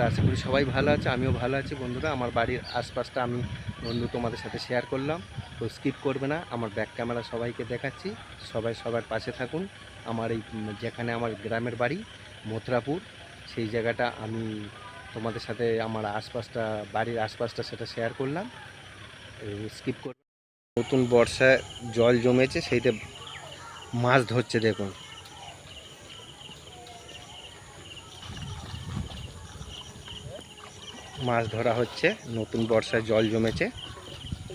বন্ধুরা, আশা করি সবাই ভালো আছে, আমিও ভালো আছি। বন্ধুরা, আমার বাড়ির আশপাশটা আমি বন্ধু তোমাদের সাথে শেয়ার করলাম, তো স্কিপ করবে না, আমার ব্যাক ক্যামেরা সবাইকে দেখাচ্ছি। সবাই সবার পাশে থাকুন। আমার এই যেখানে আমার গ্রামের বাড়ি, মথুরাপুর, সেই জায়গাটা আমি তোমাদের সাথে আমার আশপাশটা, বাড়ির আশপাশটা সেটা শেয়ার করলাম। স্কিপ করবে নতুন বর্ষায় জল জমেছে সেইতে মাছ ধরছে, দেখুন। মাছ ধরা হচ্ছে, নতুন বর্ষায় জল জমেছে,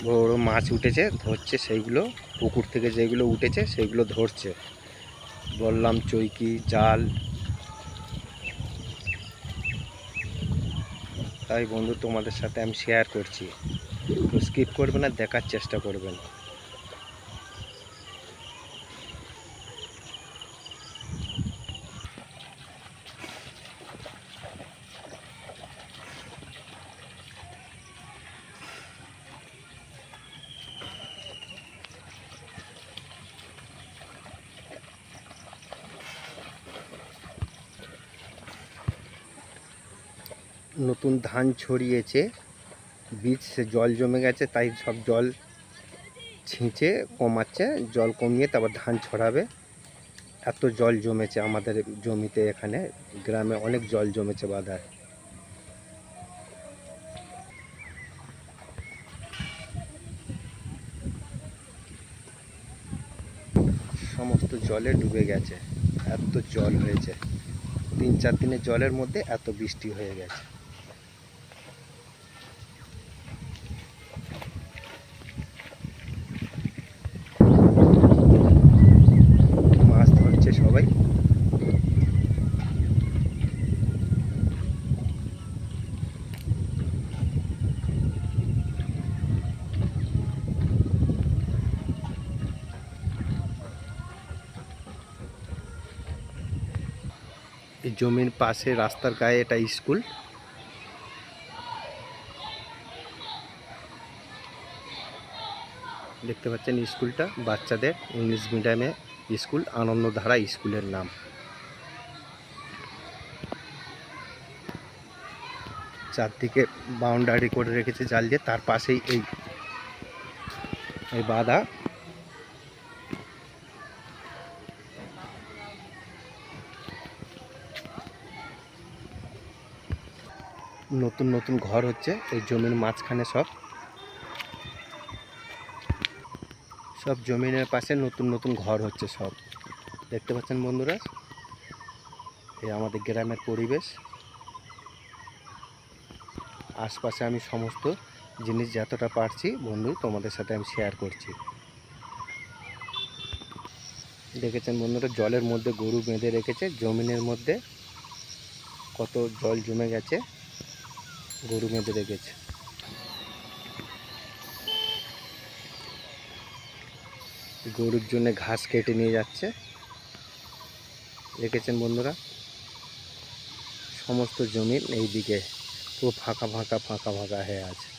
বড় মাছ উঠেছে, ধরছে সেইগুলো, পুকুর থেকে যেগুলো উঠেছে সেইগুলো ধরছে। বললাম চৈকি, জাল। তাই বন্ধু, তোমাদের সাথে আমি শেয়ার করছি। তো স্কিপ করবে না, দেখার চেষ্টা করবেন। নতুন ধান ছড়িয়েছে, বীজ, সে জল জমে গেছে, তাই সব জল ছিঁচে, কমাচ্ছে, জল কমিয়ে তারপর ধান ছড়াবে। এত জল জমেছে আমাদের জমিতে এখানে, গ্রামে অনেক জল জমেছে বাদার সমস্ত জলে ডুবে গেছে, এত জল হয়েছে। তিন চার দিনের জলের মধ্যে এত বৃষ্টি হয়ে গেছে। জমির পাশে রাস্তার গায়ে এটা স্কুল। দেখতে পাচ্ছেন স্কুলটা, বাচ্চাদের ইংলিশ মিডিয়ামে স্কুল, আনন্দধারা স্কুলের নাম। চারদিকে বাউন্ডারি করে রেখেছে জাল দিয়ে, তার পাশেই এই বাধা। নতুন নতুন ঘর হচ্ছে, এই জমির মাঝখানে সব। সব জমিনের পাশে নতুন নতুন ঘর হচ্ছে সব। দেখতে পাচ্ছেন বন্ধুরা? এই আমাদের গ্রামের পরিবেশ। আশপাশে আমি সমস্ত জিনিস যতটা পারছি, বন্ধু, তোমাদের সাথে আমি শেয়ার করছি। দেখেছেন বন্ধুরা? জলের মধ্যে গরু বেঁধে রেখেছে। জমিনের মধ্যে কত জল জমে গেছে। গরু মেঁধে রেখেছে। গরুর জন্য ঘাস কেটে নিয়ে যাচ্ছে। দেখেছেন বন্ধুরা? সমস্ত জমির এই দিকে পুরো ফাঁকা ফাঁকা ফাঁকা ফাঁকা হয়ে আছে।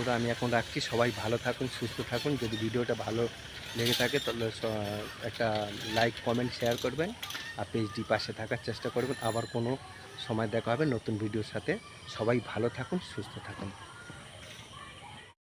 বন্ধুরা, আমি এখন রাখছি। সবাই ভালো থাকুন, সুস্থ থাকুন। যদি ভিডিওটা ভালো লেগে থাকে, তাহলে একটা লাইক কমেন্ট শেয়ার করবেন। আর পেজটি পাশে থাকার চেষ্টা করবেন। আবার কোনো সময় দেখা হবে নতুন ভিডিওর সাথে। সবাই ভালো থাকুন, সুস্থ থাকুন।